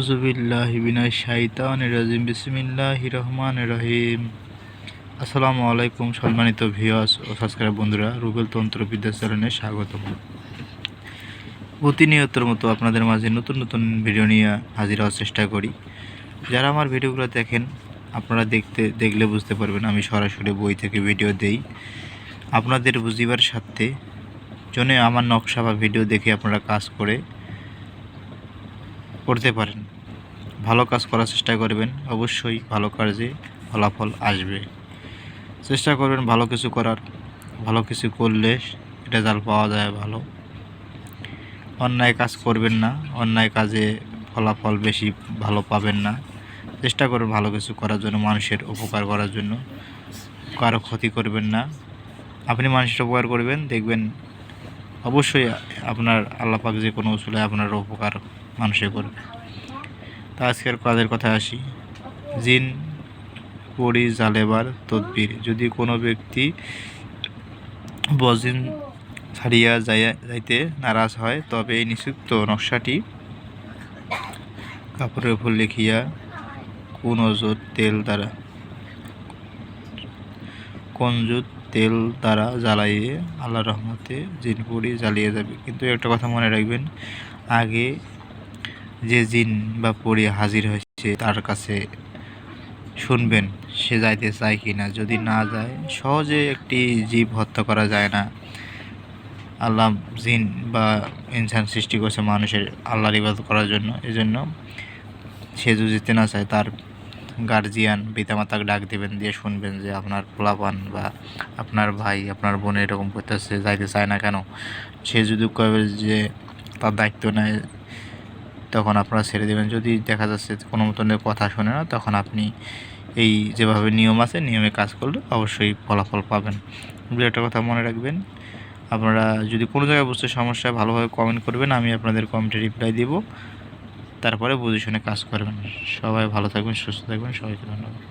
আউজুবিল্লাহি বিনাশ শাইতানির রাজিম। বিসমিল্লাহির রহমানির রহিম। আসসালামু আলাইকুম সম্মানিত ভিউয়ার্স ও সাবস্ক্রাইব বন্ধুরা, রুবেল তন্ত্র বিদ্যা চ্যানেলে স্বাগতম। প্রতিনিয়তর মতো আপনাদের মাঝে নতুন নতুন ভিডিও নিয়ে হাজির হওয়ার চেষ্টা করি। যারা আমার ভিডিওগুলো দেখেন, আপনারা দেখতে, দেখলে বুঝতে পারবেন আমি সরাসরি বই থেকে ভিডিও দেই। আপনাদের বুঝিবার সাথে জন্য আমার নকশা বা ভিডিও দেখে আপনারা কাজ করে করতে পারেন। ভালো কাজ করার চেষ্টা করবেন। অবশ্যই ভালো কাজে ফলাফল আসবে। চেষ্টা করবেন ভালো কিছু করার। ভালো কিছু করলে রেজাল্ট পাওয়া যায় ভালো। অন্যায় কাজ করবেন না। অন্যায় কাজে ফলাফল বেশি ভালো পাবেন না। চেষ্টা করবেন ভালো কিছু করার জন্য, মানুষের উপকার করার জন্য। কারও ক্ষতি করবেন না। আপনি মানুষের উপকার করবেন, দেখবেন অবশ্যই আপনার আল্লাহ পাক যে কোনো উসুলে আপনার উপকার মানুষে করবে। তা আজকের কাজের কথা আসি। জিন পরি জালেবার, তদবির, যদি কোনো ব্যক্তি বজিন ছাড়িয়া যাইয়া যাইতে নারাজ হয়, তবে এই নিষিদ্ধ নকশাটি কাপড়ের উপর লিখিয়া কোন তেল দ্বারা। কঞ্জুত তেল দ্বারা জ্বালাইয়ে আল্লাহ রহমতে জিনপুরি জ্বালিয়ে যাবে। কিন্তু একটা কথা মনে রাখবেন, আগে যে জিন বা পরি হাজির হয়েছে তার কাছে শুনবেন, সে যাইতে চায় কি না যদি না যায়, সহজে একটি জীব হত্যা করা যায় না। আল্লাহ জিন বা ইনসান সৃষ্টি করছে মানুষের আল্লাহর ইবাদত করার জন্য। এজন্য সে যদি যেতে না চায়, তার গার্জিয়ান পিতামাতাকে ডাক দেবেন, দিয়ে শুনবেন যে আপনার পোলাপান বা আপনার ভাই, আপনার বোন এরকম করতেছে, যাইতে চায় না কেন। সে যদি কবে যে তার দায়িত্ব নেয়, তখন আপনারা ছেড়ে দেবেন। যদি দেখা যাচ্ছে কোনো মতনের কথা শোনে না, তখন আপনি এই যেভাবে নিয়ম আছে, নিয়মে কাজ করলে অবশ্যই ফলাফল পাবেন। একটা কথা মনে রাখবেন, আপনারা যদি কোনো জায়গায় বুঝতে সমস্যা ভালোভাবে কমেন্ট করবেন, আমি আপনাদের কমেন্টে রিপ্লাই দিব। তারপরে পজিশনে শুনে কাজ করবেন। সবাই ভালো থাকবেন সুস্থ থাকবেন সবাইকে ধন্যবাদ।